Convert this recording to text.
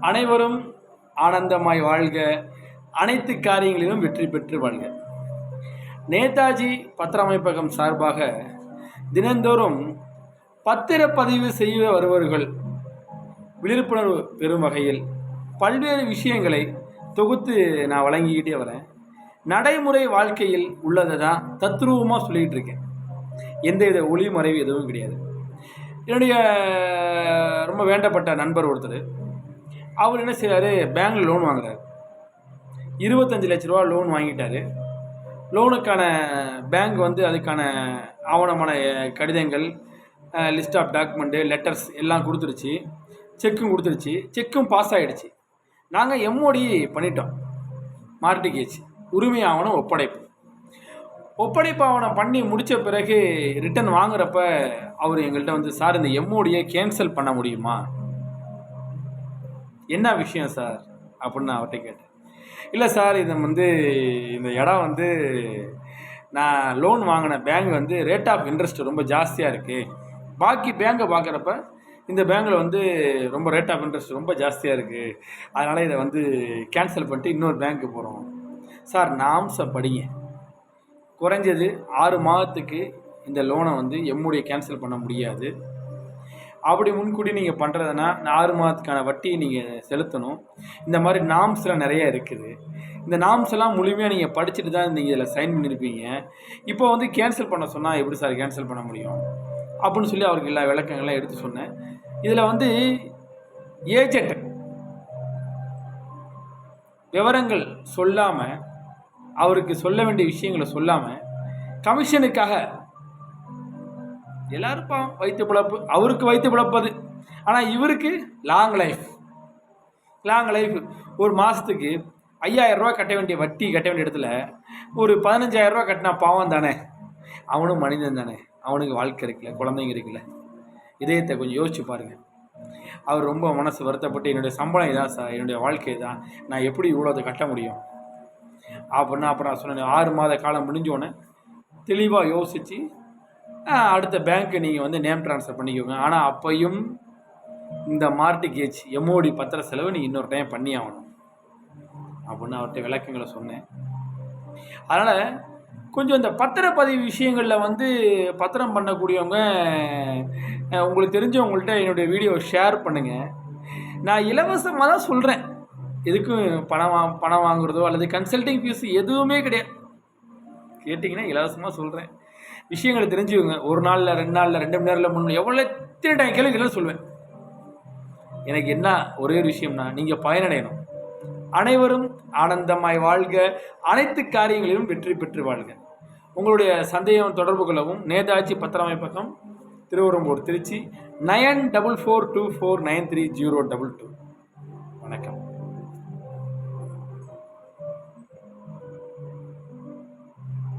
அனைவரும் ஆனந்தமாய் வாழ்க. அனைத்து காரியங்களிலும் வெற்றி பெற்று வாழ்க. நேதாஜி பத்திரமைப்பகம் சார்பாக தினந்தோறும் பத்திரப்பதிவு செய்ய வருபவர்கள் விழிப்புணர்வு பெறும் வகையில் பல்வேறு விஷயங்களை தொகுத்து நான் வழங்கிக்கிட்டே வரேன். நடைமுறை வாழ்க்கையில் உள்ளதை தான் தத்ரூபமாக சொல்லிக்கிட்டு இருக்கேன். எந்தவித ஒளி மறைவு எதுவும் கிடையாது. என்னுடைய ரொம்ப வேண்டப்பட்ட நண்பர் ஒருத்தர் அவர் என்ன செய்கிறாரு பேங்க்கில் லோன் வாங்குறாரு. இருபத்தஞ்சு லட்ச ரூபா லோன் வாங்கிட்டார். லோனுக்கான பேங்க் வந்து அதுக்கான ஆவணமான கடிதங்கள் லிஸ்ட் ஆஃப் டாக்குமெண்ட்டு லெட்டர்ஸ் எல்லாம் கொடுத்துருச்சு. செக்கும் கொடுத்துருச்சு. செக்கும் பாஸ் ஆகிடுச்சு நாங்கள் எம்ஓடி பண்ணிட்டோம். மார்டிகேஜ் உரிமை ஆவணம் ஒப்படைப்பு. ஒப்படைப்பு ஆவணம் பண்ணி முடித்த பிறகு ரிட்டர்ன் வாங்குறப்ப அவர் எங்கள்கிட்ட வந்து சார் இந்த எம்ஓடியை கேன்சல் பண்ண முடியுமா? என்ன விஷயம் சார்? அப்படின்னு நான் அவர்கிட்ட கேட்டேன். இல்லை சார் இது வந்து இந்த இடம் வந்து நான் லோன் வாங்கின பேங்க் வந்து ரேட் ஆஃப் இன்ட்ரெஸ்ட் ரொம்ப ஜாஸ்தியாக இருக்குது பாக்கி பேங்கை பார்க்குறப்ப இந்த பேங்க்கில் வந்து ரொம்ப ரேட் ஆஃப் இன்ட்ரெஸ்ட் ரொம்ப ஜாஸ்தியாக இருக்குது அதனால் இதை வந்து கேன்சல் பண்ணிட்டு இன்னொரு பேங்க்கு போகிறோம் சார் நாம்ஸை படிங்க. குறைஞ்சது ஆறு மாதத்துக்கு இந்த லோனை வந்து எம்முடைய கேன்சல் பண்ண முடியாது. அப்படி முன்கூட்டி நீங்கள் பண்ணுறதுனா ஆறு மாதத்துக்கான வட்டியை நீங்கள் செலுத்தணும். இந்த மாதிரி நாம்ஸ்லாம் நிறைய இருக்குது. இந்த நாம்ஸ் எல்லாம் முழுமையாக நீங்கள் படிச்சுட்டு தான் நீங்கள் இதில் சைன் பண்ணியிருப்பீங்க இப்போ வந்து கேன்சல் பண்ண சொன்னால் எப்படி சார் கேன்சல் பண்ண முடியும்? அப்படின்னு சொல்லி அவருக்கு எல்லா விளக்கங்கள்லாம் எடுத்து சொன்னேன். இதில் வந்து ஏஜென்ட் விவரங்கள் சொல்லாமல் அவருக்கு சொல்ல வேண்டிய விஷயங்களை சொல்லாமல் கமிஷனுக்காக எல்லாரும் பாவம் வைத்த பிழப்பு. அவருக்கு வைத்த பிழப்பது. ஆனால் இவருக்கு லாங் லைஃப் லாங் லைஃப் ஒரு மாதத்துக்கு ஐயாயிரரூவா கட்ட வேண்டிய வட்டி கட்ட வேண்டிய இடத்துல ஒரு பதினஞ்சாயிரரூபா கட்டினா பாவம் தானே? அவனும் மனிதன் தானே. அவனுக்கு வாழ்க்கை இருக்குல்ல குழந்தைங்க இருக்குல்ல. இதயத்தை கொஞ்சம் யோசிச்சு பாருங்கள் அவர் ரொம்ப மனசு வருத்தப்பட்டு என்னுடைய சம்பளம் இதான் சார் என்னுடைய வாழ்க்கை தான் நான் எப்படி இவ்வளோ கட்ட முடியும்? அப்படின்னா அப்புறம் நான் சொன்னேன் ஆறு மாத காலம் முடிஞ்சோடனே தெளிவாக யோசித்து அடுத்த பேங்க்கு நீங்கள் வந்து நேம் ட்ரான்ஸ்ஃபர் பண்ணிக்கோங்க. ஆனால் அப்பையும் இந்த மார்டிகேஜ் எம்ஓடி பத்திர செலவு நீங்கள் இன்னொரு டைம் பண்ணி ஆகணும். அப்படின்னு அவர்கிட்ட விளக்கங்களை சொன்னேன். அதனால் கொஞ்சம் இந்த பத்திரப்பதிவு விஷயங்களில் வந்து பத்திரம் பண்ணக்கூடியவங்க உங்களுக்கு தெரிஞ்சவங்கள்ட்ட என்னுடைய வீடியோவை ஷேர் பண்ணுங்கள் நான் இலவசமாக தான் சொல்கிறேன் எதுக்கும் பணம் வா பணம் வாங்குறதோ அல்லது கன்சல்டிங் ஃபீஸ் எதுவுமே கிடையாது கேட்டிங்கன்னா இலவசமாக சொல்கிறேன் விஷயங்களை தெரிஞ்சுக்கோங்க. ஒரு நாளில் ரெண்டு நாளில் ரெண்டு மணி நேரில் மூணு எவ்வளோ எத்தனை டைம் கேள்விகளும் சொல்லுவேன். எனக்கு என்ன ஒரே ஒரு விஷயம்னா நீங்கள் பயனடையணும். அனைவரும் ஆனந்தமாய் வாழ்க. அனைத்து காரியங்களிலும் வெற்றி பெற்று வாழ்க. உங்களுடைய சந்தேகம் தொடர்பு கொள்ளவும். Netaji பத்திரமைப்பகம் Thiruverumbur Trichy nine double four two four nine three zero double two.